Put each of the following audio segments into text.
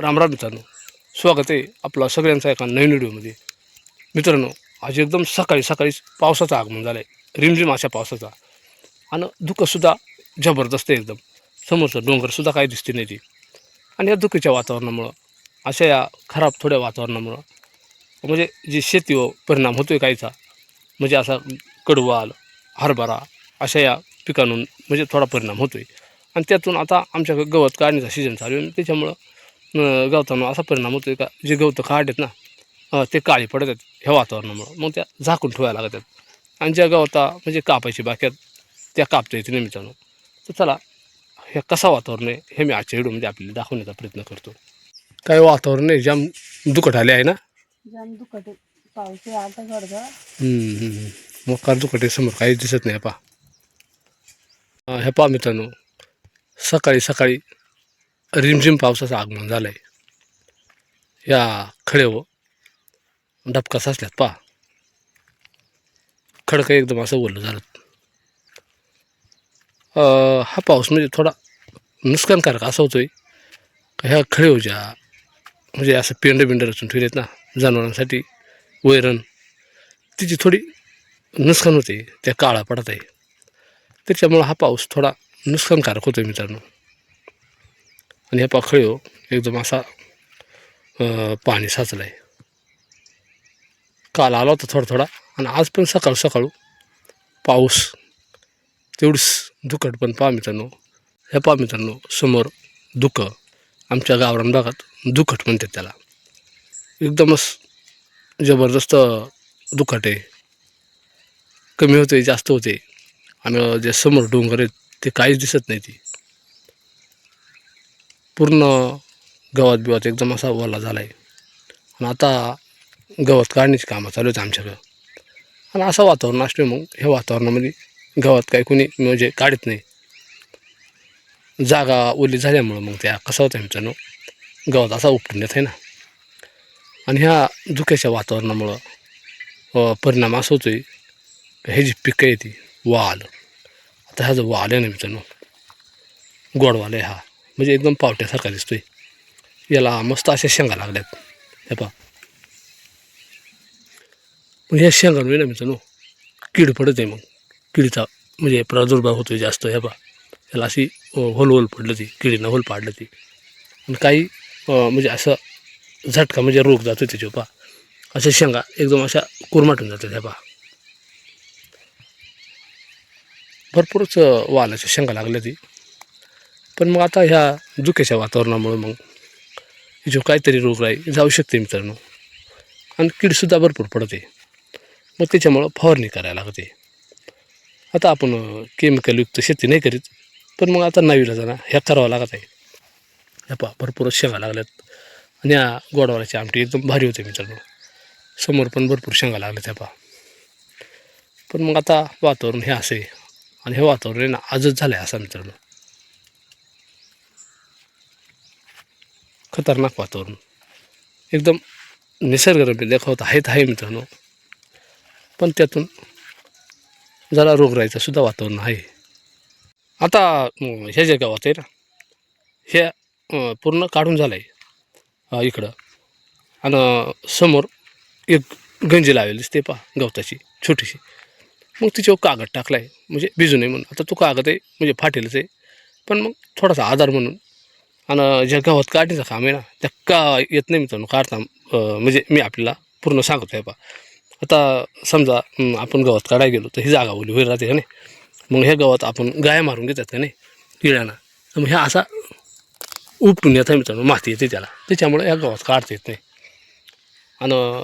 रामराम मित्रांनो. स्वागत आहे आपला सगळ्यांचा एका नवीन व्हिडिओमध्ये. मित्रांनो आज एकदम सकाळी सकाळीच पावसाचं आगमन झालं आहे रिमझिम अशा पावसाचा. आणि धुकंसुद्धा जबरदस्त आहे एकदम. समोरचं डोंगरसुद्धा काही दिसते नाही ती. आणि या धुकीच्या वातावरणामुळं अशा या खराब थोड्या वातावरणामुळं म्हणजे जी शेतीवर परिणाम होतो आहे काहीचा म्हणजे असा कडवाल हरभरा अशा या पिकांवरून म्हणजे थोडा परिणाम होतो आहे आणि त्यातून आता आमच्याकडे गवत काढण्याचा सीझन चालू आहे आणि त्याच्यामुळं गवतांना असा परिणाम होतो का? जे गवतं काढतात ना ते काळी पडत आहेत ह्या वातावरणामुळं. मग त्या झाकून ठेवायला लागतात. आणि ज्या गवता म्हणजे कापायची बाकी आहेत त्या कापता येते निमित्तानं तर चला हे कसा वातावरण आहे हे मी आजच्या व्हिडिओमध्ये आपल्याला दाखवण्याचा प्रयत्न करतो. काय वातावरण आहे? जाम दुखट आले आहे ना? जाम दुखट. पाऊस आता. मग कार दुखटे समोर काहीच दिसत नाही पा हे पहा मित्रांनो. सकाळी सकाळी रिमझिम पावसाचं आगमन झालं आहे या खळेवर डबका साचल्यात पा खडकं एकदम असं ओलं झालं. हा पाऊस म्हणजे थोडा नुकसानकारक असा होतोय. का ह्या खळेव ज्या म्हणजे असं पेंड बिंड रचून ठेवलेत ना जनावरांसाठी वैरण तिची थोडी नुकसान होते त्या काळा पडत आहे. त्याच्यामुळं हा पाऊस थोडा नुकसानकारक होतो मित्रांनो. आणि ह्या पाखळी हो एकदम असा पाणी साचलं आहे काल आला होता थोडा थोडा आणि आज पण सकाळ सकाळू पाऊस तेवढीच दुखट पण पहा मित्रांनो. ह्या पहा मित्रांनो समोर दुःख आमच्या गावरान भागात दुखट म्हणतात त्याला. एकदमच जबरदस्त दुखट आहे. कमी होते जास्त होते आणि जे समोर डोंगर आहेत ते काहीच दिसत नाही ती. पूर्ण गवत बिवत एकदम असा ओला झाला आहे आणि आता गवत काढण्याची कामं चालू आहेत आमच्याकडं. आणि असं वातावरण असल्यामुळे मग ह्या वातावरणामध्ये गवत काही कोणी म्हणजे काढत नाही. जागा ओली झाल्यामुळं मग त्या कसं होतं मित्रांनो गवत असा उपटून येत आहे ना. आणि ह्या धुक्याच्या वातावरणामुळं परिणाम असा होतो आहे हे जी पिकं आहे ती वाल. आता ह्या जो वाल आहे ना मित्रांनो गोडवाल आहे हा. म्हणजे एकदम पावट्यासारखा दिसतोय. याला मस्त अशा शेंगा लागल्यात. हे पहा. मग ह्या शेंगांमुळे ना मित्रांनो. कीड पडत आहे मग. किडीचा म्हणजे प्रादुर्भाव होतो आहे जास्त. हे पहा. याला अशी होल होल पडलं ती. किडीनं होल पाडलं ती. आणि काही म्हणजे असं झटका म्हणजे रोग जातो त्याचे पा अशा शेंगा एकदम अशा कुरमाटून जातात. ह्या पहा. भरपूरच वालाच्या शेंगा लागल्या ती. पण मग आता ह्या धुक्याच्या वातावरणामुळे मग जो काहीतरी रोगराई जाऊ शकते मित्रांनो. आणि कीडसुद्धा भरपूर पडते. मग त्याच्यामुळं फवारणी करायला लागते. आता आपण केमिकलयुक्त शेती नाही करीत पण मग आता नवीला जाणार ह्या करावं लागत आहे. ह्या पहा भरपूरच शेंगा लागल्यात. आणि या गोडवालाची आमटी एकदम भारी होते मित्रांनो. समोर पण भरपूर शेंगा लागल्यात ह्या पा पण मग आता वातावरण हे असे आणि हे वातावरण आहे ना आजच झालं आहे असं मित्रांनो. खतरनाक वातावरण. एकदम निसर्गरम्य देखावत आहेत आहे मित्रांनो. पण त्यातून जरा रोगराईचंसुद्धा वातावरण आहे. आता हे ह्या ज्या गावात आहे ना हे पूर्ण काढून झालं आहे इकडं. आणि समोर एक गंजी लावलेली असते पहा गवताची छोटीशी. मग तिच्यावर कागद टाकला आहे म्हणजे भिजू नये म्हणून. आता तो कागद आहे म्हणजे फाटेलच आहे. पण मग थोडासा आधार म्हणून आणि ज्या गावात काढण्याचं काम आहे ना त्या का येत नाही मित्रांनो? काढता म्हणजे मी आपल्याला पूर्ण सांगतो आहे पा आता समजा आपण गवत काढायला गेलो तर ही जागा ओली होईल राहते का नाही? मग ह्या गावात आपण गाया मारून घेतात का नाही? किड्याना मग ह्या असा उपटून येत मित्रांनो माती येते त्याला. त्याच्यामुळे ह्या गावात काढता येत नाही. आणि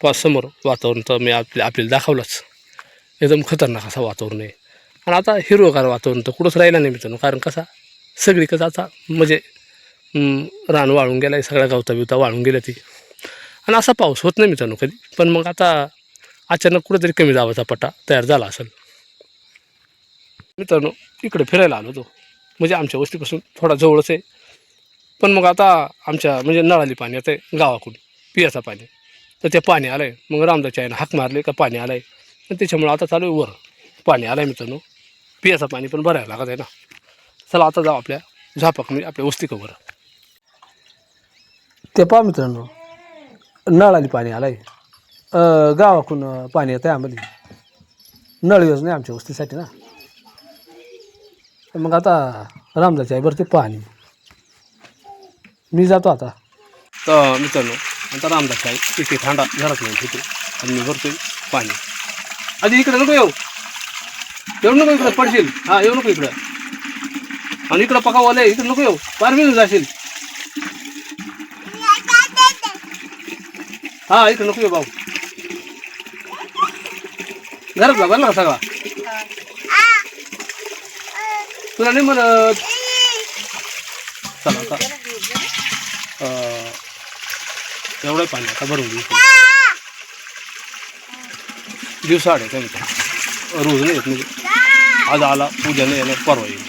पाच समोर वातावरण तर मी आपल्या आपल्याला दाखवलंच. एकदम खतरनाक असा वातावरण आहे. आणि आता हिरवगार वातावरण तर कुठंच राहिलं नाही मित्रांनो. कारण कसा? सगळीकडं आता म्हणजे रान वाळून गेलं आहे सगळ्या गावता बिवता वाळून गेल्या ती. आणि असा पाऊस होत नाही मित्रांनो कधी. पण मग आता अचानक कुठेतरी कमी दाबाचा पट्टा तयार झाला असेल. मित्रांनो इकडे फिरायला आलो होतो. म्हणजे आमच्या वस्तीपासून थोडा जवळच आहे. पण मग आता आमच्या म्हणजे नळाली पाणी येतं आहे गावाकडून पियाचा पाणी. तर ते पाणी आलं आहे मग रामदाच्या आईनं हाक मारले का पाणी आलं आहे आणि त्याच्यामुळं आता चालू आहे वर. पाणी आलं आहे मित्रांनो. पियाचं पाणी पण भरायला लागत आहे ना. चला आता जाऊ आपल्या. झापाक म्हणजे आपल्या वस्तीकवर ते पहा मित्रांनो नळाली पाणी आलंय. अं, पाणी येतं आहे आम्हाला. नळ योजना आमच्या वस्तीसाठी ना. मग आता रामदाच्या आहे बरं ते पाणी. मी जातो आता. तर मित्रांनो आता रामदास आहे तिथे थांडा घरात नाही तिथे आणि मी भरतोय पाणी. आधी इकडे नको येऊ. येऊ नको इकडं पडशील. हा येऊ नको इकडं. आणि इकडं पकावाले इकडं नको येऊ. पार मिळून जाशील. हा इकडं नको येऊ भाऊ. घरातला भरला का सगळा. तुला नाही म्हणत? चला आता एवढं पाणी आता भरून घेऊ. दिवसा आहे काय रोज नाही येत म्हणजे. आज आला उद्या नाही येणार परवा येईल.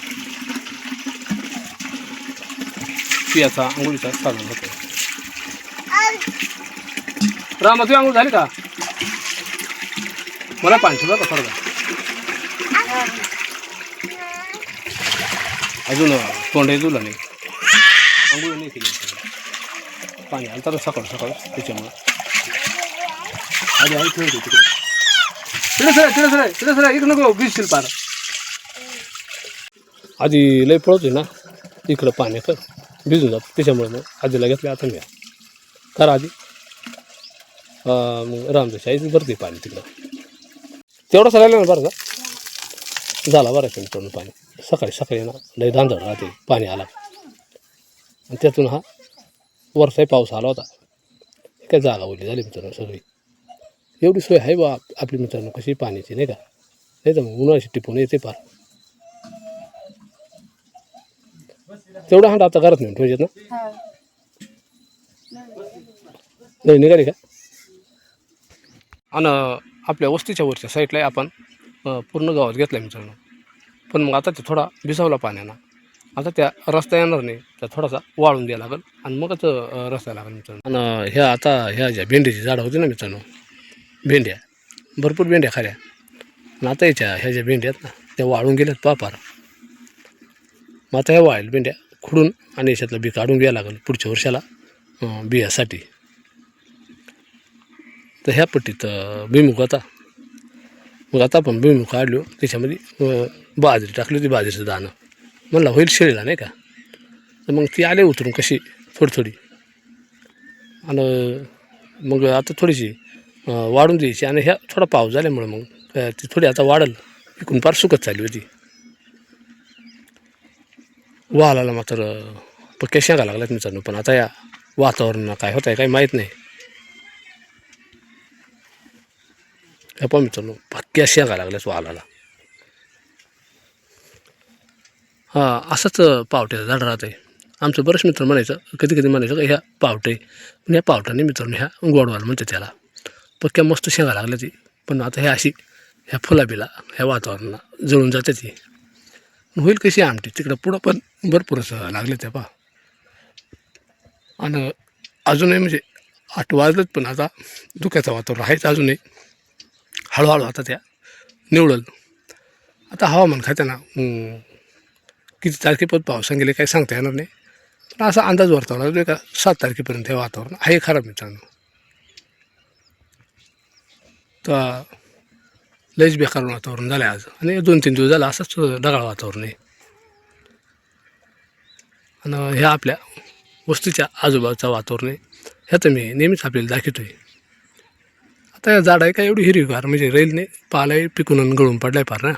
पियाचा आंघोळीचा साधन होतो रामा तुझी आंघोळ झाली का? मला पाणी ठेवलं का खरं अजून तोंडही तुला नाही. आंघोळ नाही केली. पाणी आलं तर सकाळ सकाळ त्याच्यामुळं. आधी आई ठेवते तिकडे. तिकडे सर तिकडे सर तिकडे सर इकडे नको भिजशील पार आधी लय पळत ना. इकडं पाण्याचं भिजून जातो त्याच्यामुळे मग आधीला घेतल्या आता घ्या करा आधी मग रामदास आईच भरते पाणी तिकडं. तेवढं सगळं ना बरं का? झाला बरं का मित्रांनो पाणी. सकाळी सकाळी ना लय धांदळ राहते पाणी आला. आणि त्यातून हा वरचाही पाऊस आला होता. काय जागा ओली झाली मित्रांनो सगळी. एवढी सोय आहे बा आपली मित्रांनो कशी पाण्याची नाही का? नाही तर मग उन्हाळ्याची टिपून येते पार तेवढं हांड आता घरात नेऊन ठेवायचे ना? नाही निघाली का? आणि आपल्या वस्तीच्या वरच्या साईडला आपण पूर्ण गावात घेतलं आहे मित्रांनो. पण मग आता ते थोडा भिसावला पाण्यानं आता त्या रस्ता येणार नाही त्या थोडासा वाळून द्यायला लागेल आणि मगच रस्ता लागेल मित्रांनो. आणि ह्या आता ह्या ज्या भेंडीची झाडं होती ना मित्रांनो भेंड्या भरपूर भेंड्या खऱ्या. आणि आता याच्या ह्या ज्या भेंड्या आहेत ना त्या वाळून गेल्यात पापार. मग आता ह्या वाळेल भेंड्या खुडून आणि याच्यातलं बी काढून घ्यायला लागेल पुढच्या वर्षाला बियासाठी. तर ह्या पट्टीत अ, भुईमुग मग आता आपण भुईमुग काढलो त्याच्यामध्ये बाजरी टाकली होती बाजरीचं दाणं. म्हणलं होईल शेळीला नाही का? तर मग ती आले उतरून कशी थोडी थोडी आणि मग आता थोडीशी वाढून द्यायची. आणि ह्या थोडा पाऊस झाल्यामुळे मग ती थोडी आता वाढल. इकून फार सुकत चालली होती. वालाला मात्र पक्क्या शेंगा लागल्यात मित्रांनो पण आता या वातावरण काय होत आहे काही माहीत नाही. हे पण मित्रांनो पक्क्या शेंगा लागल्यात वालाला. हां असंच पावट्याचं झाड राहतं आमचं बरेच मित्र म्हणायचं कधी कधी म्हणायचं का ह्या पावटे पण ह्या पावटाने मित्रांनो ह्या गोडवाला म्हणते त्याला. पक्क्या मस्त शेंगा लागल्या ती पण आता ह्या अशी ह्या फुलाबिला ह्या वातावरणाला जळून जाते ती होईल कशी आमटी? तिकडं पुढं पण भरपूर असं लागले त्या पा आणि अजूनही म्हणजे आठ वाजलेत पण आता धुक्याचं वातावरण आहेच अजूनही. हळूहळू आता त्या निवडल. आता हवामान खात्यानं ना किती तारखेपर्यंत पाऊस सांगेले काही सांगता येणार नाही. पण असा अंदाज वर्तवला का सात तारखेपर्यंत हे वातावरण आहे खराब मित्रांनो. तर लयच बेकार वातावरण झालं आहे आज. आणि दोन तीन दिवस झालं असंच ढगाळ वातावरण आहे. आणि ह्या आपल्या वस्तीच्या आजूबाजूचा वातावरण आहे. ह्याचं मी नेहमीच आपल्याला दाखवतो आहे आता या झाड आहे का एवढी हिरवीगार म्हणजे रेल नाही पालाही पिकून आणि गळून पडलाय पार ना.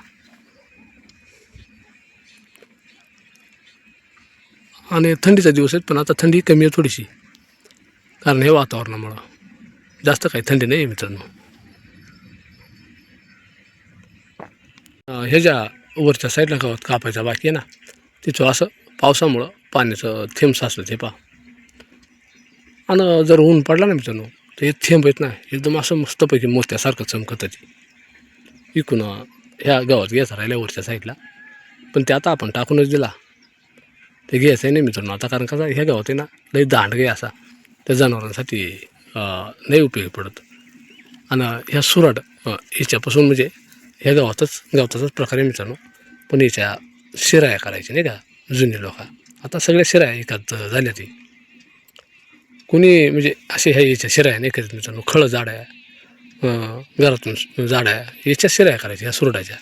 आणि थंडीचा दिवस आहेत पण आता थंडी कमी आहे थोडीशी. कारण हे वातावरणामुळं जास्त काही थंडी नाही आहे मित्रांनो. ह्याच्या वरच्या साईडला गावात कापायचा बाकी आहे ना तिथं असं पावसामुळं पाण्याचं थेंब साचलं ते पा आणि जर ऊन पडला ना मित्रांनो तर हे थेंब आहेत ना एकदम असं मस्तपैकी मोत्यासारखं चमकतं ते. इकून ह्या गावात घ्यायचा राहिल्या वरच्या साईडला पण ते आता आपण टाकूनच दिला. ते घ्यायचं आहे नाही मित्रांनो आता कारण कसं ह्या गावात आहे ना लई दांड गे असा. त्या जनावरांसाठी नाही उपयोगी पडत. आणि ह्या सुराट ह्याच्यापासून म्हणजे ह्या गावातच प्रकार प्रकारे मित्रांनो पण याच्या शिराया करायची नाही का? जुनी लोक. आता सगळ्या शिराया एकात झाल्या ती कोणी म्हणजे असे ह्या याच्या शिराया नाही करत मित्रांनो खळं जाड्या आहे घरातून जाड्या याच्या शिराया करायच्या ह्या सुरडाच्या.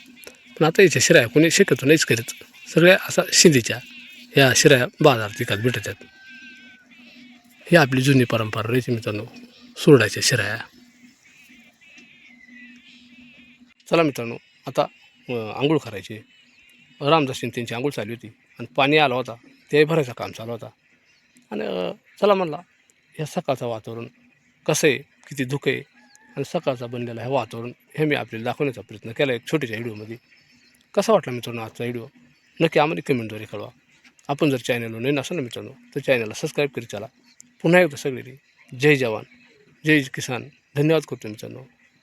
पण आता याच्या शिराया कोणी शिकतो नाहीच करत. सगळ्या असा शिंदीच्या ह्या शिराया बाजारात विकत भेटतात. ही आपली जुनी परंपरा राहायची मित्रांनो सुरडाच्या शिराया. चला मित्रांनो आता आंघोळ करायची. रामदास त्यांची आंघोळ चालली होती आणि पाणी आलं होता. ते भरायचं काम चालू होता. आणि चला म्हणला ह्या सकाळचं वातावरण कसं आहे? किती धुकं आहे? आणि सकाळचा बनलेला हे वातावरण हे मी आपल्याला दाखवण्याचा प्रयत्न केला एक छोट्याच्या व्हिडिओमध्ये कसा वाटला मित्रांनो आजचा व्हिडिओ नक्की आम्हाला कमेंटद्वारे कळवा. आपण जर चॅनलवर नाही नसेल ना मित्रांनो तर चॅनलला सबस्क्राईब करी चला. पुन्हा एकदा सगळे जय जवान जय किसान. धन्यवाद करतो मित्रांनो.